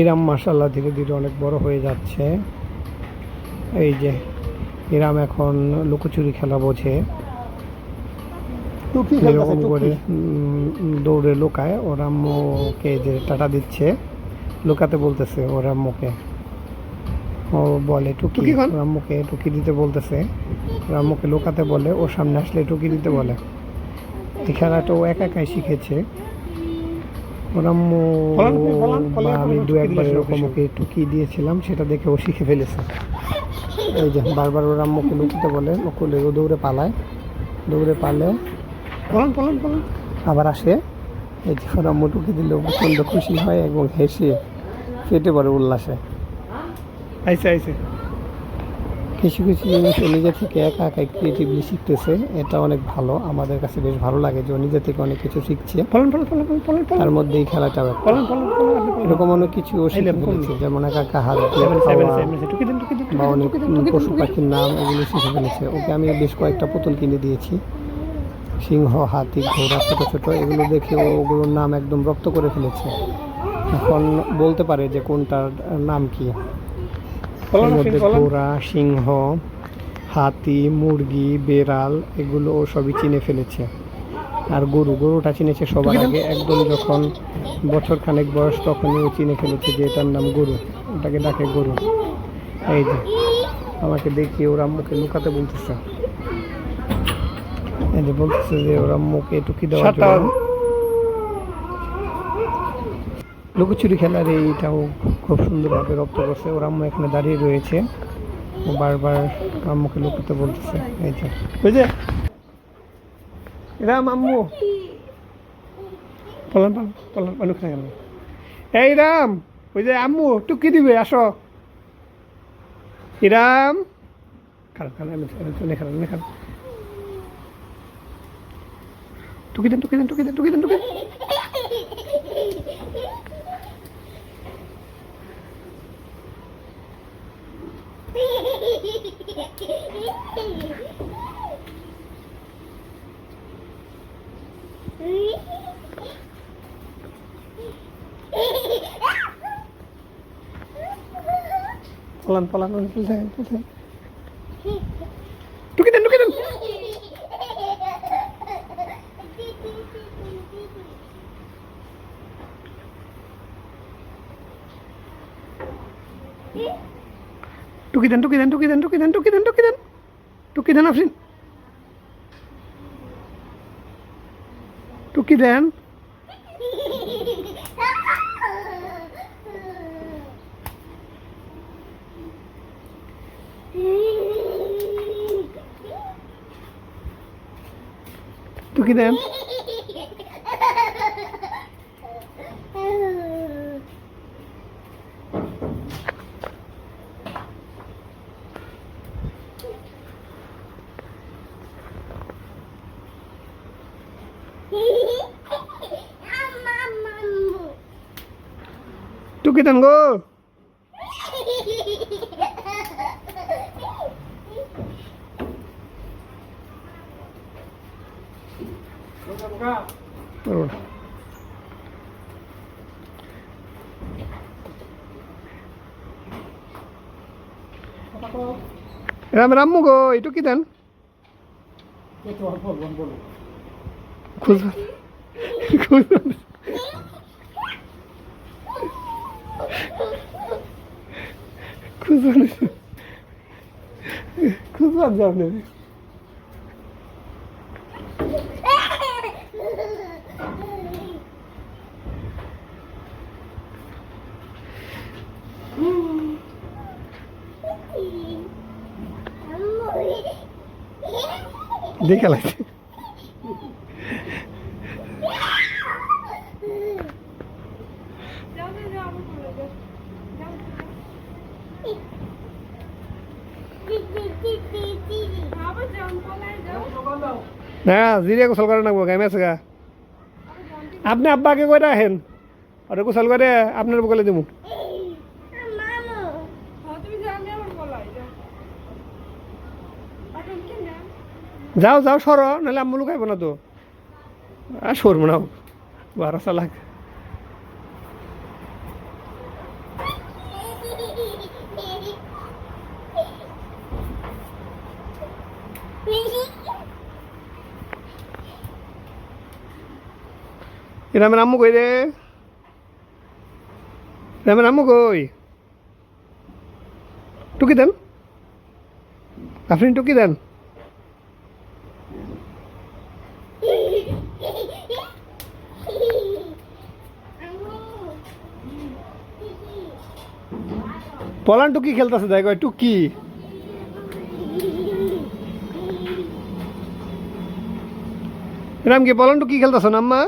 ইরাম মার্শাল্লাহ ধীরে ধীরে অনেক বড় হয়ে যাচ্ছে। এই যে ইরাম এখন লুকোচুরি খেলা বোঝে। এরকম করে দৌড়ে লুকায় ওর আম্মুকে যে টাটা দিচ্ছে লুকাতে বলতেছে ওর আম্মুকে ও বলে টুকি? ওর টুকি দিতে বলতেছে। ওর আম্মুকে লুকাতে বলে ওর সামনে আসলে টুকি দিতে বলে। এই খেলাটা ও একা একাই শিখেছে। ওর আম্মু ফলান, ফলান, বা আমি দু একবার এরকম ওকে টুকি দিয়েছিলাম সেটা দেখে ও শিখে ফেলেছে। এই যে বারবার ওর আম্মুকে লুকিতে বলে ও ও দৌড়ে পালায়। দৌড়ে পালে। পলান পলান পলান আবার আসে। এই যে ওরা মুটুকি দিলে প্রচণ্ড খুশি হয় এবং হেসে ফেটে পড়ে উল্লাসে। আইসে আইসে। কিছু কিছু জিনিস ও নিজে থেকে একা একা ক্রিয়েটিভলি শিখতেছে এটা অনেক ভালো আমাদের কাছে বেশ ভালো লাগে যে ও নিজে থেকে অনেক কিছু শিখছে। তার মধ্যে এই খেলাটাও পলান। এরকম অনেক কিছু ও শিখে ফেলেছে যেমন একা একা হাত বা অনেক পশু পাখির নাম এগুলো শিখে ফেলেছে। ওকে আমি বেশ কয়েকটা পুতুল কিনে দিয়েছি। সিংহ হাতি ঘোড়া ছোটো ছোটো এগুলো দেখে ওগুলোর নাম একদম রপ্ত করে ফেলেছে। এখন বলতে পারে যে কোনটার নাম কি। এর মধ্যে ঘোড়া সিংহ হাতি মুরগি বেড়াল এগুলো ও সবই চিনে ফেলেছে। আর গরু গরুটা চিনেছে সবার আগে। একদম যখন বছর খানেক বয়স তখনই ও চিনে ফেলেছে যে এটার নাম গরু। ওটাকে ডাকে গরু। এই যে আমাকে দেখিয়ে ওর আম্মুকে লুকাতে বলতেছে। এই যে বলতেছে যে ওর আম্মুকে টুকি দেওয়ার জন্য লুকোচুরি খেলার এইটাও খুব সুন্দরভাবে রপ্ত করছে। ওর আম্মু এখানে দাঁড়িয়ে রয়েছে। ও বারবার আম্মুকে লুকাতে বলতেছে। এই যে। বুঝে রাম আম্মু। পলান পলান পলান অনেক খাই গেল। এই রাম, ওই যে আম্মু, টুকি দিবে, আসো। ইরাম খারাপ খারাপ আমি খারাপ অনেক খারাপ টুকি দেন টুকি দেন টুকি দেন টুকি দেন, টুকি pelan-pelan pelan pelan pelan dukitan dukitan Yeah. টুকি দেন টুকি দেন টুকি দেন টুকি দেন টুকি দেন টুকি দেন। টুকি দেন, আফরিন। টুকি দেন। টুকি দেন। Tuh kita nggo. Ram-rammu kok, itu kita. Itu apa, Kozan. Kozan. Kozan. Kozan canlı. Déjala. না দেখে লাগছে না জিরে গোসল করে নাকবো গাইমে আছে গা। আপনি আব্বাকে কইরা আহেন ওরে গোসল করে আপনার বকলে দেবো যাও যাও সর নাহলে আম্মু লুকাইব না তো আর সরবো না বারো চালাক। রামের আম্মু কই রে? রামের আম্মু কই? টুকি দেন। আপনি টুকি দেন। পলান টুকি খেলতেছে? দেখো টুকি এরম কি পলান টুকি খেলতেছ না আম্মা